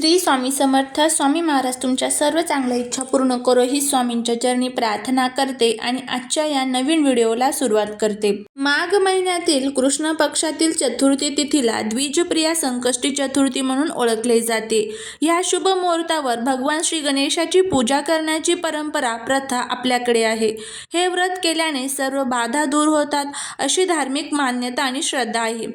श्री स्वामी समर्थ स्वामी महाराज तुमच्या सर्व चांगल्या इच्छा पूर्ण करो. ही स्वामींच्या चरणी प्रार्थना करते आणि आजच्या या नवीन व्हिडिओला सुरुवात करते. माघ महिन्यातील कृष्ण पक्षातील चतुर्थी तिथीला द्विजप्रिया संकष्टी चतुर्थी म्हणून ओळखले जाते. या शुभ मुहूर्तावर भगवान श्री गणेशाची पूजा करण्याची परंपरा प्रथा आपल्याकडे आहे. हे व्रत केल्याने सर्व बाधा दूर होतात अशी धार्मिक मान्यता आणि श्रद्धा आहे.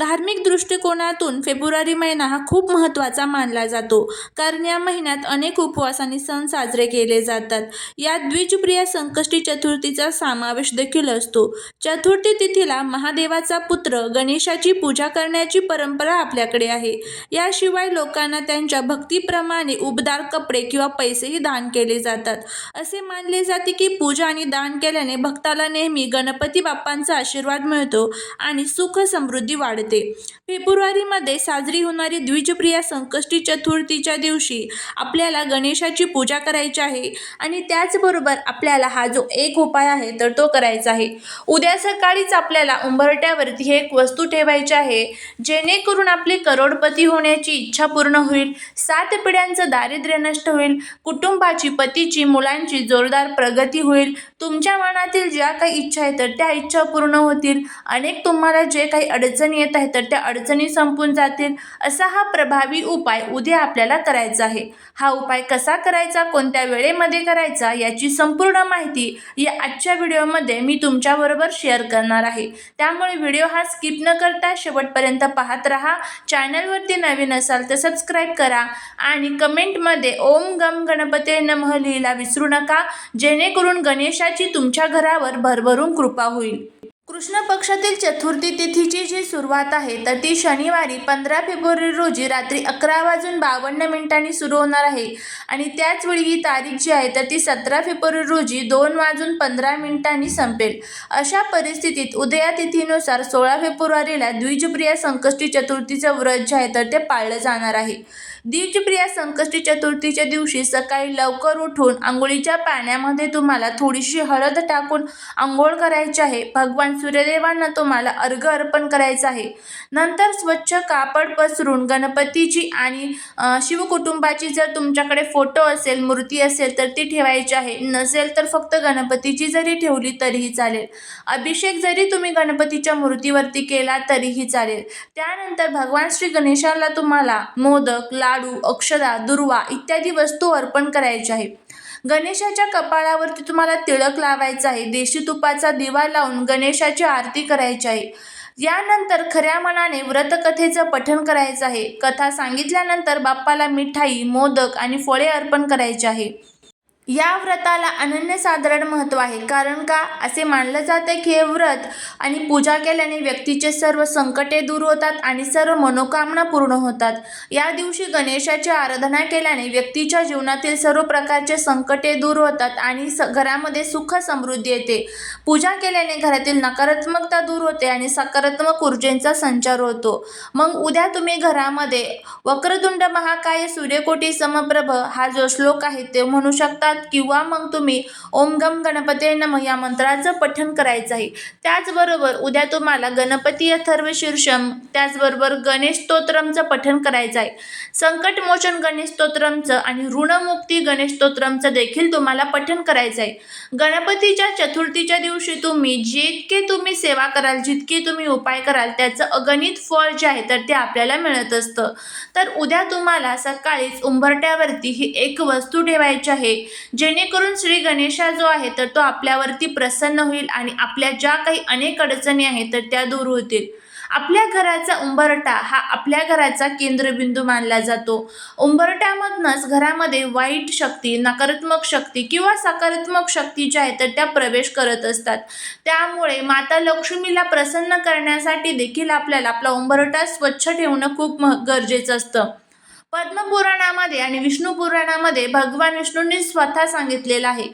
धार्मिक दृष्टिकोनातून फेब्रुवारी महिना हा खूप महत्त्वाचा मानला जातो. जातो. कारण या महिन्यात अनेक उपवास आणि सण साजरे केले जातात. यात द्विजप्रिया संकष्टी चतुर्थीचा समावेश देखील असतो. चतुर्थी तिथीला महादेवाचा पुत्र गणेशाची पूजा करण्याची परंपरा आपल्याकडे आहे. याशिवाय लोकांना त्यांच्या भक्तीप्रमाणे उबदार कपडे किंवा पैसेही दान केले जातात. असे मानले जाते की पूजा आणि दान केल्याने भक्ताला नेहमी गणपती बाप्पांचा आशीर्वाद मिळतो आणि सुख समृद्धी वाढते. फेब्रुवारीमध्ये साजरी होणारी द्विजप्रिया संकष्टी चतुर्थीच्या दिवशी आपल्याला गणेशाची पूजा करायची आहे आणि त्याचबरोबर आपल्याला हा जो एक उपाय आहे तर तो करायचा आहे. उद्या सकाळीच आपल्याला उंबरट्यावरती हे एक वस्तू ठेवायची आहे जेणेकरून आपली करोडपती होण्याची इच्छा पूर्ण होईल सात पिढ्यांचं दारिद्र्य नष्ट होईल कुटुंबाची पतीची मुलांची जोरदार प्रगती होईल. तुमच्या मनातील ज्या काही इच्छा आहेत तर त्या इच्छा पूर्ण होतील. अनेक तुम्हाला जे काही अडचणी येत आहेत तर त्या अडचणी संपून जातील. असा हा प्रभावी उपाय उद्या आपल्याला करायचा आहे. हा उपाय कसा करायचा कोणत्या वेळेमध्ये करायचा याची संपूर्ण माहिती या आजच्या व्हिडिओमध्ये मी तुमच्याबरोबर शेअर करणार आहे. त्यामुळे व्हिडिओ हा स्किप न करता शेवटपर्यंत पाहत राहा. चॅनलवरती नवीन असाल तर सबस्क्राईब करा आणि कमेंटमध्ये ओम गम गणपते नमः लिहिला विसरू नका. जेणेकरून गणेशाची तुमच्या घरावर भरभरून कृपा होईल. कृष्ण पक्षातील चतुर्थी तिथीची जी सुरुवात आहे तर ती शनिवारी पंधरा फेब्रुवारी रोजी रात्री अकरा वाजून बावन्न मिनिटांनी सुरू होणार आहे. आणि त्याचवेळी ही तारीख जी आहे तर ती सतरा फेब्रुवारी रोजी दोन वाजून पंधरा मिनिटांनी संपेल. अशा परिस्थितीत उदया तिथीनुसार सोळा फेब्रुवारीला द्विजप्रिया संकष्टी चतुर्थीचं व्रत जे आहे तर ते पाळलं जाणार आहे. द्विजप्रिया संकष्टी चतुर्थीच्या दिवशी सकाळी लवकर उठून आंघोळीच्या पाण्यामध्ये तुम्हाला थोडीशी हळद टाकून आंघोळ करायची आहे. भगवान सूर्यदेवांना तुम्हाला अर्घ अर्पण करायचं आहे. नंतर स्वच्छ कापड पसरून गणपतीची आणि शिवकुटुंबाची जर तुमच्याकडे फोटो असेल मूर्ती असेल तर ती ठेवायची आहे. नसेल तर फक्त गणपतीची जरी ठेवली तरीही चालेल. अभिषेक जरी तुम्ही गणपतीच्या मूर्तीवरती केला तरीही चालेल. त्यानंतर भगवान श्री गणेशाला तुम्हाला मोदक लाडू अक्षदा दुर्वा इत्यादी वस्तू अर्पण करायच्या आहे. गणेशाच्या कपाळावरती तुम्हाला तिळक लावायचा आहे. देशी तुपाचा दिवा लावून गणेशाची आरती करायची आहे. यानंतर खऱ्या मनाने व्रतकथेचं पठण करायचं आहे. कथा सांगितल्यानंतर बाप्पाला मिठाई मोदक आणि फळे अर्पण करायचे आहे. या व्रताला अनन्यसाधारण महत्त्व आहे. कारण का? असे मानलं जातं की हे व्रत आणि पूजा केल्याने व्यक्तीचे सर्व संकटे दूर होतात आणि सर्व मनोकामना पूर्ण होतात. या दिवशी गणेशाची आराधना केल्याने व्यक्तीच्या जीवनातील सर्व प्रकारचे संकटे दूर होतात आणि स घरामध्ये सुख समृद्धी येते. पूजा केल्याने घरातील नकारात्मकता दूर होते आणि सकारात्मक ऊर्जेचा संचार होतो. मग उद्या तुम्ही घरामध्ये वक्रतुंड महाकाय सूर्यकोटी समप्रभ हा जो श्लोक आहे ते म्हणू शकता शकतात किंवा मग तुम्ही ओम गम गणपते नम या मंत्राचं पठण करायचं आहे. त्याचबरोबर उद्या तुम्हाला गणपती अथर्व शीर्षम त्याचबरोबर गणेश स्तोत्रमचं पठण करायचं आहे. संकटमोचन गणेश स्तोत्रमचं आणि ऋणमुक्ती गणेश स्तोत्रमचं देखील तुम्हाला पठण करायचं आहे. गणपतीच्या चतुर्थीच्या दिवशी तुम्ही जितके तुम्ही सेवा कराल जितके तुम्ही उपाय कराल त्याचं अगणित फळ जे आहे तर ते आपल्याला मिळत असतं. तर उद्या तुम्हाला सकाळीच उंबरट्यावरती ही एक वस्तू ठेवायची आहे. जेणेकरून श्री गणेशा जो आहे तर तो आपल्यावरती प्रसन्न होईल आणि आपल्या ज्या काही अनेक अडचणी आहेत तर त्या दूर होतील. आपल्या घराचा उंबरटा हा आपल्या घराचा केंद्रबिंदू मानला जातो. उंबरट्यामधनंच घरामध्ये वाईट शक्ती नकारात्मक शक्ती किंवा सकारात्मक शक्ती ज्या आहेत तर त्या प्रवेश करत असतात. त्यामुळे माता लक्ष्मीला प्रसन्न करण्यासाठी देखील आपल्याला आपला उंबरटा स्वच्छ ठेवणं खूप म गरजेचं असतं. पद्मपुराणामध्ये आणि विष्णू पुराणामध्ये भगवान विष्णूंनी स्वतः सांगितलेलं आहे.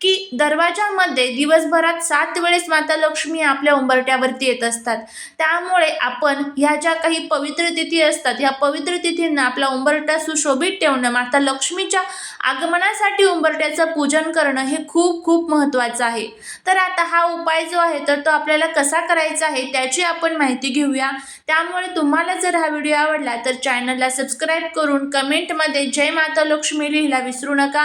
की दरवाजामध्ये दिवसभरात सात वेळेस माता लक्ष्मी आपल्या उंबरट्यावरती येत असतात. त्यामुळे आपण ह्या ज्या काही पवित्र तिथी असतात ह्या पवित्र तिथींना आपला उंबरटा सुशोभित ठेवणं माता लक्ष्मीच्या आगमनासाठी उंबरट्याचं पूजन करणं हे खूप खूप महत्त्वाचं आहे. तर आता हा उपाय जो आहे तर तो आपल्याला कसा करायचा आहे त्याची आपण माहिती घेऊया. त्यामुळे तुम्हाला जर हा व्हिडिओ आवडला तर चॅनलला सबस्क्राईब करून कमेंटमध्ये जय माता लक्ष्मी लिहिला विसरू नका.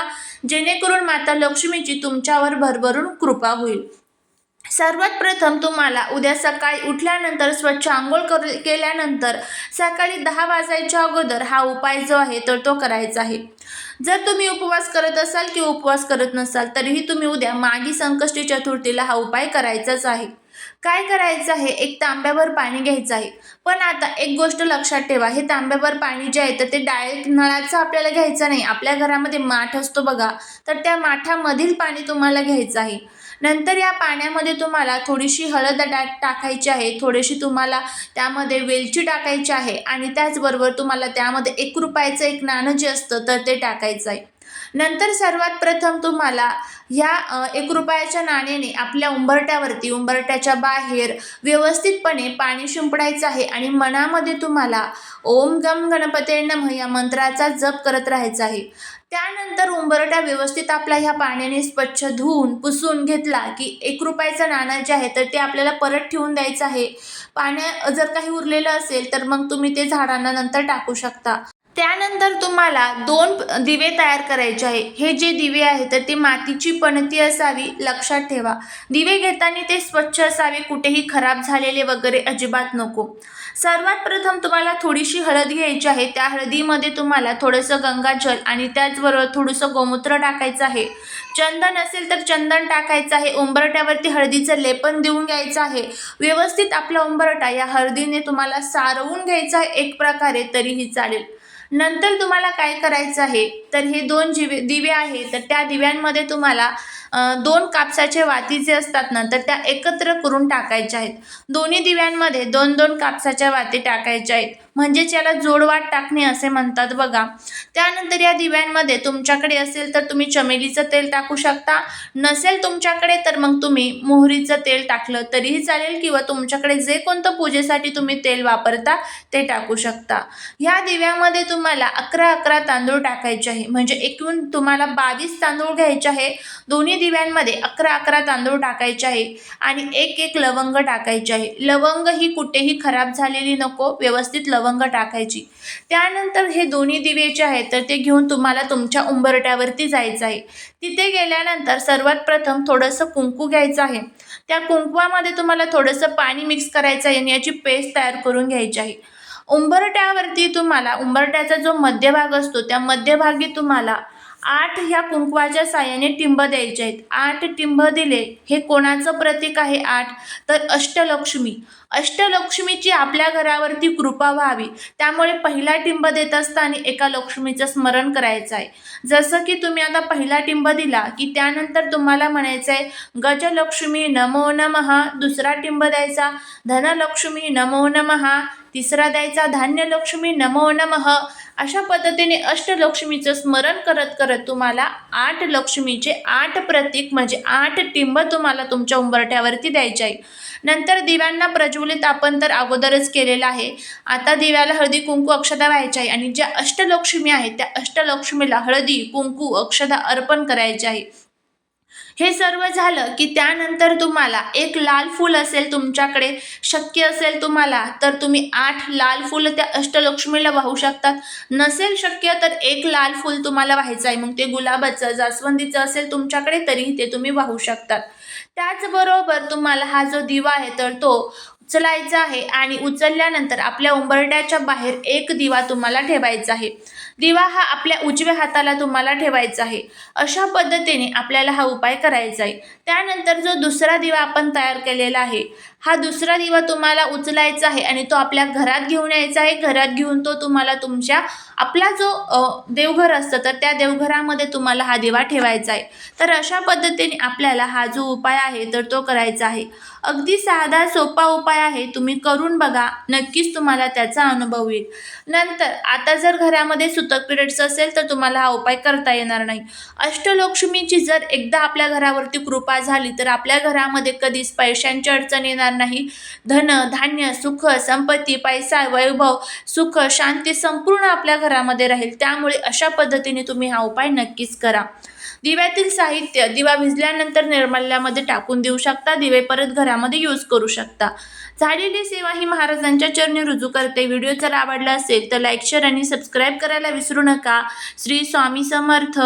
जेणेकरून माता लक्ष्मीची तुमच्यावर भरभरून कृपा होईल. सर्वात प्रथम तुम्हाला उद्या सकाळी उठल्यानंतर स्वच्छ आंघोळ कर केल्यानंतर सकाळी दहा वाजायच्या अगोदर हा उपाय जो आहे तर तो करायचा आहे. जर तुम्ही उपवास करत असाल किंवा उपवास करत नसाल तरीही तुम्ही उद्या मागी संकष्टी चतुर्थीला हा उपाय करायचाच आहे. काय करायचं आहे? एक तांब्यावर पाणी घ्यायचं आहे. पण आता एक गोष्ट लक्षात ठेवा हे तांब्यावर पाणी जे आहे तर ते डायरेक्ट नळाचं आपल्याला घ्यायचं नाही. आपल्या घरामध्ये माठ असतो बघा तर त्या माठामधील पाणी तुम्हाला घ्यायचं आहे. नंतर या पाण्यामध्ये तुम्हाला थोडीशी हळद टा टाकायची आहे थोडीशी तुम्हाला त्यामध्ये वेलची टाकायची आहे आणि त्याचबरोबर तुम्हाला त्यामध्ये एक रुपयाचं एक नाणं जे असतं तर ते टाकायचं आहे. नंतर सर्वात प्रथम तुम्हाला ह्या एक रुपयाच्या नाण्याने आपल्या उंबरट्यावरती उंबरट्याच्या बाहेर व्यवस्थितपणे पाणी शिंपडायचं आहे आणि मनामध्ये तुम्हाला ओम गम गणपते नम या मंत्राचा जप करत राहायचा आहे. त्यानंतर उंबरटा व्यवस्थित आपल्या ह्या पाण्याने स्वच्छ धुवून पुसून घेतला की एक रुपयाचं नाणं जे आहे तर ते आपल्याला परत ठेवून द्यायचं आहे. पाण्या जर काही उरलेलं असेल तर मग तुम्ही ते झाडांना नंतर टाकू शकता. त्यानंतर तुम्हाला दोन दिवे तयार करायचे आहे. हे जे दिवे आहे तर ते मातीची पणती असावी लक्षात ठेवा. दिवे घेताना ते स्वच्छ असावे कुठेही खराब झालेले वगैरे अजिबात नको. सर्वात प्रथम तुम्हाला थोडीशी हळद घ्यायची आहे. त्या हळदीमध्ये तुम्हाला थोडंसं गंगाजल आणि त्याचबरोबर थोडंसं गोमूत्र टाकायचं आहे. चंदन असेल तर चंदन टाकायचं आहे. उंबरट्यावरती हळदीचं लेपन देऊन घ्यायचं आहे. व्यवस्थित आपला उंबरटा या हळदीने तुम्हाला सारवून घ्यायचा आहे. एक प्रकारे तरीही चालेल. नंतर तुम्हाला काय करायचं आहे? तर हे दोन जिवे दिवे आहे तर त्या दिव्यांमध्ये तुम्हाला दोन कापसाचे वाती जे असतात ना तर त्या एकत्र करून टाकायच्या आहेत. दोन्ही दिव्यांमध्ये दोन दोन कापसाच्या वाती टाकायच्या आहेत. म्हणजेच याला जोडवाट टाकणे असे म्हणतात बघा. त्यानंतर या दिव्यांमध्ये तुमच्याकडे असेल तर तुम्ही चमेलीचं तेल टाकू शकता. नसेल तुमच्याकडे तर मग तुम्ही मोहरीचं तेल टाकलं तरीही चालेल किंवा तुमच्याकडे जे कोणतं पूजेसाठी तुम्ही तेल वापरता ते टाकू शकता. ह्या दिव्यामध्ये तुम्हाला अकरा अकरा तांदूळ टाकायचे आहे. म्हणजे एकूण तुम्हाला बावीस तांदूळ घ्यायचे आहे. दोन्ही दिव्यांमध्ये अकरा अकरा तांदूळ टाकायचे आहे आणि एक एक लवंग टाकायचे आहे. लवंग ही कुठेही खराब झालेली नको व्यवस्थित लवंग टाकायची. त्यानंतर हे दोन्ही दिवे जे आहेत तर ते घेऊन तुम्हाला तुमच्या उंबरट्यावरती जायचं आहे. तिथे गेल्यानंतर सर्वात प्रथम थोडंसं कुंकू घ्यायचं आहे. त्या कुंकवामध्ये तुम्हाला थोडंसं पाणी मिक्स करायचं आहे आणि याची पेस्ट तयार करून घ्यायची आहे. उंबरट्यावरती तुम्हाला उंबरट्याचा जो मध्यभाग असतो त्या मध्यभागी तुम्हाला आठ ह्या कुंकवाच्या साह्याने टिंब द्यायचे आहेत. आठ टिंब दिले हे कोणाचं प्रतीक आहे आठ? तर अष्टलक्ष्मी. अष्टलक्ष्मीची आपल्या घरावरती कृपा व्हावी. त्यामुळे पहिला टिंब देत असताना एका लक्ष्मीचं स्मरण करायचं आहे. जसं की तुम्ही आता पहिला टिंब दिला की त्यानंतर तुम्हाला म्हणायचं आहे गजलक्ष्मी नमो नमः दुसरा टिंब द्यायचा. धनलक्ष्मी नमो नमः तिसरा द्यायचा. धान्यलक्ष्मी नमो नमः अशा पद्धतीने अष्टलक्ष्मीचं स्मरण करत करत तुम्हाला आठ लक्ष्मीचे आठ प्रतीक म्हणजे आठ टिंब तुम्हाला तुमच्या उंबरठ्यावरती द्यायचे आहे. नंतर दिव्यांना प्रज्वलित आपण तर अगोदरच केलेलं आहे. आता दिव्याला हळदी कुंकू अक्षदा व्हायची आहे आणि ज्या अष्टलक्ष्मी आहेत त्या अष्टलक्ष्मीला हळदी कुंकू अक्षदा अर्पण करायचे आहे. हे सर्व झालं की त्यानंतर तुम्हाला एक लाल फूल असेल तुमच्याकडे शक्य असेल तुम्हाला तर तुम्ही आठ लाल फुलं त्या अष्टलक्ष्मीला वाहू शकतात. नसेल शक्य तर एक लाल फूल तुम्हाला व्हायचं आहे. मग ते गुलाबाचं जास्वंदीचं असेल तुमच्याकडे तरीही ते तुम्ही वाहू शकतात. त्याचबरोबर तुम्हाला हा जो दिवा आहे तर तो उचलायचा आहे आणि उचलल्यानंतर आपल्या उंबरड्याच्या बाहेर एक दिवा तुम्हाला ठेवायचा आहे. दिवा हा आपल्या उजव्या हाताला तुम्हाला ठेवायचा आहे. अशा पद्धतीने आपल्याला हा उपाय करायचा आहे. त्यानंतर जो दुसरा दिवा आपण तयार केलेला आहे हा दुसरा दिवा तुम्हाला उचलायचा आहे आणि तो आपल्या घरात घेऊन यायचा आहे. घरात घेऊन तो तुम्हाला तुमच्या आपला जो देवघर असतं तर त्या देवघरामध्ये तुम्हाला हा दिवा ठेवायचा आहे. तर अशा पद्धतीने आपल्याला हा जो उपाय आहे तर तो करायचा आहे. अगदी साधा सोपा उपाय आहे. तुम्ही करून बघा. नक्कीच तुम्हाला त्याचा अनुभव येईल. नंतर आता जर घरामध्ये सुतक पिरियड्स असेल तर तुम्हाला हा उपाय करता येणार नाही. अष्टलक्ष्मीची जर एकदा आपल्या घरावरती कृपा झाली तर आपल्या घरामध्ये कधीच पैशांची अडचण येणार नाही. धन धान्य सुख संपत्ती पैसा वैभव सुख शांती संपूर्ण आपल्या घरामध्ये राहील. त्यामुळे अशा पद्धतीने तुम्ही हा उपाय नक्कीच करा. दिव्यातील साहित्य दिवा भिजल्यानंतर निर्मल्यामध्ये टाकून देऊ शकता. दिवे परत घरामध्ये यूज करू शकता. झालेली सेवा ही महाराजांच्या चरणी रुजू करते. व्हिडिओ जर आवडला असेल तर लाईक शेअर आणि सबस्क्राईब करायला विसरू नका. श्री स्वामी समर्थ.